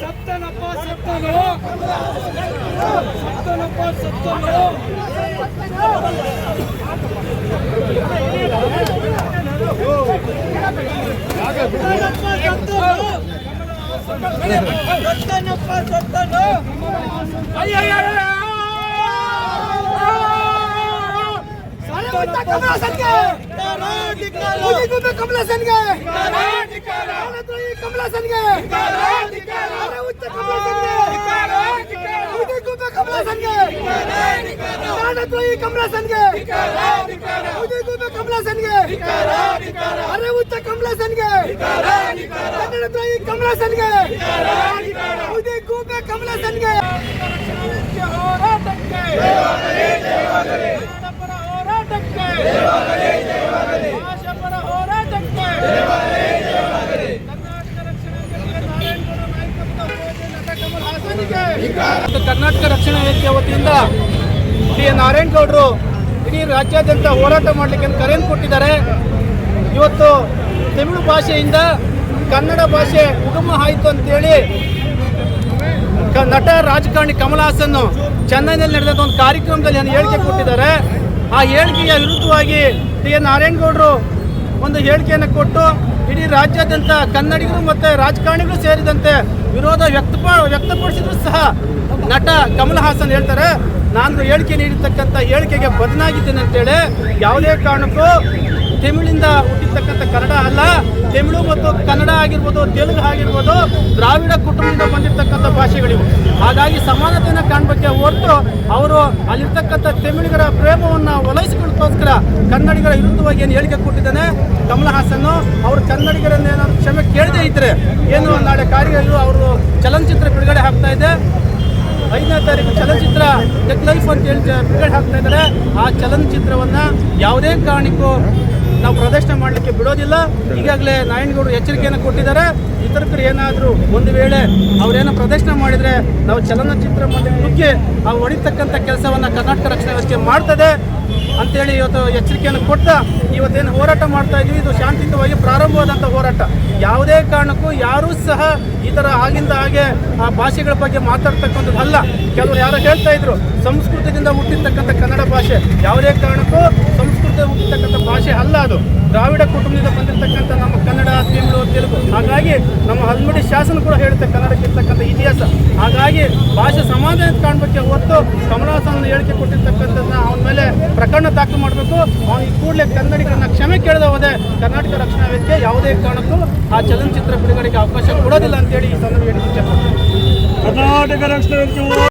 ಸತ್ತನಪ್ಪ ಸತ್ತನು ಸತ್ತನಪ್ಪ ಸತ್ತನು ಸತ್ತನಪ್ಪ ಸತ್ತನು ಅರವಿಂದ ಕಮಲಾಸನ್ಗೆ ಸುದ್ದಿಗೋಷ್ಠಿ ಕಮಲಾಸನ್ಗೆ ಕನ್ನಡದಲ್ಲಿ ಕಮಲಾಸನ್ಗೆ ಅರವಿಂದ ಕಮಲಾಸನ್ಗೆ ಸುದ್ದಿಗೋಷ್ಠಿ ಕಮಲಾಸನ್ಗೆ ಕನ್ನಡದಲ್ಲಿ ಕಮಲಾಸನ್ಗೆ ಸುದ್ದಿಗೋಷ್ಠಿ ಕಮಲಾಸನ್ಗೆ ಅರವಿಂದ ಕಮಲಾಸನ್ಗೆ ಕನ್ನಡದಲ್ಲಿ ಕಮಲಾಸನ್ಗೆ ಕಮಲಾಸನ್ಗೆ ಹೋರಾಟಕ್ಕೆ. ಭಾಷಾಪರ ಹೋರಾಟಕ್ಕೆ. ಕರ್ನಾಟಕ ರಕ್ಷಣಾ ವೇದಿಕೆ ವತಿಯಿಂದ ಡಿ ನಾರಾಯಣಗೌಡರು ಇಡೀ ರಾಜ್ಯಾದ್ಯಂತ ಹೋರಾಟ ಮಾಡಲಿಕ್ಕೆ ಕರೆಯನ್ನು ಕೊಟ್ಟಿದ್ದಾರೆ. ಇವತ್ತು ತಮಿಳು ಭಾಷೆಯಿಂದ ಕನ್ನಡ ಭಾಷೆ ಉಗಮ ಆಯಿತು ಅಂತೇಳಿ ನಟ ರಾಜಕಾರಣಿ ಕಮಲ್ ಹಾಸನ್ ಚೆನ್ನೈನಲ್ಲಿ ನಡೆದ ಒಂದು ಕಾರ್ಯಕ್ರಮದಲ್ಲಿ ಏನು ಹೇಳಿಕೆ ಕೊಟ್ಟಿದ್ದಾರೆ. ಆ ಹೇಳಿಕೆಯ ವಿರುದ್ಧವಾಗಿ ಟಿ ಎನ್ ನಾರಾಯಣಗೌಡರು ಒಂದು ಹೇಳಿಕೆಯನ್ನು ಕೊಟ್ಟು ಇಡೀ ರಾಜ್ಯಾದ್ಯಂತ ಕನ್ನಡಿಗರು ಮತ್ತು ರಾಜಕಾರಣಿಗಳು ಸೇರಿದಂತೆ ವಿರೋಧ ವ್ಯಕ್ತಪ ವ್ಯಕ್ತಪಡಿಸಿದ್ರು ಸಹ ನಟ ಕಮಲ್ ಹಾಸನ್ ಹೇಳ್ತಾರೆ. ನಾನು ಹೇಳಿಕೆ ನೀಡಿರ್ತಕ್ಕಂಥ ಹೇಳಿಕೆಗೆ ಬದನಾಗಿದ್ದೇನೆ ಅಂತೇಳಿ. ಯಾವುದೇ ಕಾರಣಕ್ಕೂ ತಮಿಳಿಂದ ಹುಟ್ಟಿರ್ತಕ್ಕಂಥ ಕನ್ನಡ ಅಲ್ಲ, ತಮಿಳು ಮತ್ತು ಕನ್ನಡ ಆಗಿರ್ಬೋದು, ತೆಲುಗು ಆಗಿರ್ಬೋದು, ದ್ರಾವಿಡ ಕುಟುಂಬದಿಂದ ಬಂದಿರತಕ್ಕಂಥ ಭಾಷೆಗಳಿವು. ಹಾಗಾಗಿ ಸಮಾನತೆಯನ್ನು ಕಾಣಬೇಕೆ ಹೊರತು ಅವರು ಅಲ್ಲಿರ್ತಕ್ಕಂಥ ತಮಿಳಿಗರ ಪ್ರೇಮವನ್ನು ಒಲೈಸಿಕೊಳ್ಳೋಕ್ಕೋಸ್ಕರ ಕನ್ನಡಿಗರ ವಿರುದ್ಧವಾಗಿ ಏನು ಹೇಳಿಕೆ ಕೊಟ್ಟಿದ್ದಾನೆ, ಕಮಲ್ ಹಾಸನ್ ಅವರು ಕನ್ನಡಿಗರನ್ನ ಏನಾದ್ರು ಕ್ಷಮೆ ಕೇಳದೇ ಇದ್ದರೆ ಏನು ನಾಳೆ ಕಾರ್ಯಗಳು ಅವರು ಚಲನಚಿತ್ರ ಬಿಡುಗಡೆ ಆಗ್ತಾ ಇದೆ. ಐದನೇ ತಾರೀಕು ಚಲನಚಿತ್ರ ಲೈಫ್ ಅಂತ ಹೇಳಿ ಬಿಡುಗಡೆ ಹಾಕ್ತಾ ಇದ್ದಾರೆ. ಆ ಚಲನಚಿತ್ರವನ್ನ ಯಾವುದೇ ಕಾರಣಕ್ಕೂ ನಾವು ಪ್ರದರ್ಶನ ಮಾಡಲಿಕ್ಕೆ ಬಿಡೋದಿಲ್ಲ. ಈಗಾಗಲೇ ನಾರಾಯಣಗೌಡರು ಎಚ್ಚರಿಕೆಯನ್ನು ಕೊಟ್ಟಿದ್ದಾರೆ. ಇತರಕರು ಏನಾದರೂ ಒಂದು ವೇಳೆ ಅವರೇನೋ ಪ್ರದರ್ಶನ ಮಾಡಿದರೆ ನಾವು ಚಲನಚಿತ್ರ ಮಾಡಿ ನುಗ್ಗಿ ಆ ಹೊಡಿತಕ್ಕಂಥ ಕೆಲಸವನ್ನು ಕರ್ನಾಟಕ ರಕ್ಷಣಾ ವ್ಯವಸ್ಥೆ ಮಾಡ್ತದೆ ಅಂತೇಳಿ ಇವತ್ತು ಎಚ್ಚರಿಕೆಯನ್ನು ಕೊಡ್ತಾ ಇವತ್ತೇನು ಹೋರಾಟ ಮಾಡ್ತಾ ಇದ್ದೀವಿ ಇದು ಶಾಂತಿಯುತವಾಗಿ ಪ್ರಾರಂಭವಾದಂಥ ಹೋರಾಟ. ಯಾವುದೇ ಕಾರಣಕ್ಕೂ ಯಾರೂ ಸಹ ಈ ಥರ ಆಗಿಂದ ಹಾಗೆ ಆ ಭಾಷೆಗಳ ಬಗ್ಗೆ ಮಾತಾಡ್ತಕ್ಕಂಥದ್ದು ಅಲ್ಲ ಕೆಲವರು ಯಾರೋ ಹೇಳ್ತಾ ಇದ್ರು, ಸಂಸ್ಕೃತದಿಂದ ಹುಟ್ಟಿರ್ತಕ್ಕಂಥ ಕನ್ನಡ ಭಾಷೆ. ಯಾವುದೇ ಕಾರಣಕ್ಕೂ ಸಂಸ್ಕೃತ ಹುಟ್ಟಿರ್ತಕ್ಕಂಥ ಭಾಷೆ ಅಲ್ಲ ಅದು. ದ್ರಾವಿಡ ಕುಟುಂಬದಿಂದ ಬಂದಿರತಕ್ಕಂಥ ನಮ್ಮ ಕನ್ನಡ ತಮಿಳು ತೆಲುಗು. ಹಾಗಾಗಿ ನಮ್ಮ ಹಲ್ಮಡಿ ಶಾಸನ ಕೂಡ ಹೇಳುತ್ತೆ ಕನ್ನಡಕ್ಕೆ ಇರ್ತಕ್ಕಂಥ ಇತಿಹಾಸ. ಹಾಗಾಗಿ ಭಾಷೆ ಸಮಾಧಾನ ಕಾಣಬೇಕೆ ಹೊತ್ತು ಕಮಲಹಾಸನ್ ಹೇಳಿಕೆ ಕೊಟ್ಟಿರ್ತಕ್ಕಂಥದ್ದನ್ನ ಅವನ ಮೇಲೆ ಪ್ರಕರಣ ದಾಖಲು ಮಾಡಬೇಕು. ಈ ಕೂಡಲೇ ಕನ್ನಡಿಗರನ್ನ ಕ್ಷಮೆ ಕೇಳದ ಹೋದೆ ಕರ್ನಾಟಕ ರಕ್ಷಣಾ ವೇದಿಕೆ ಯಾವುದೇ ಕಾರಣಕ್ಕೂ ಆ ಚಲನಚಿತ್ರ ಬಿಡುಗಡೆಗೆ ಅವಕಾಶ ಕೊಡೋದಿಲ್ಲ ಅಂತೇಳಿ ಈ ಸಂದರ್ಭ ಹೇಳಿ ಕರ್ನಾಟಕ ರಕ್ಷಣಾ ವೇದಿಕೆ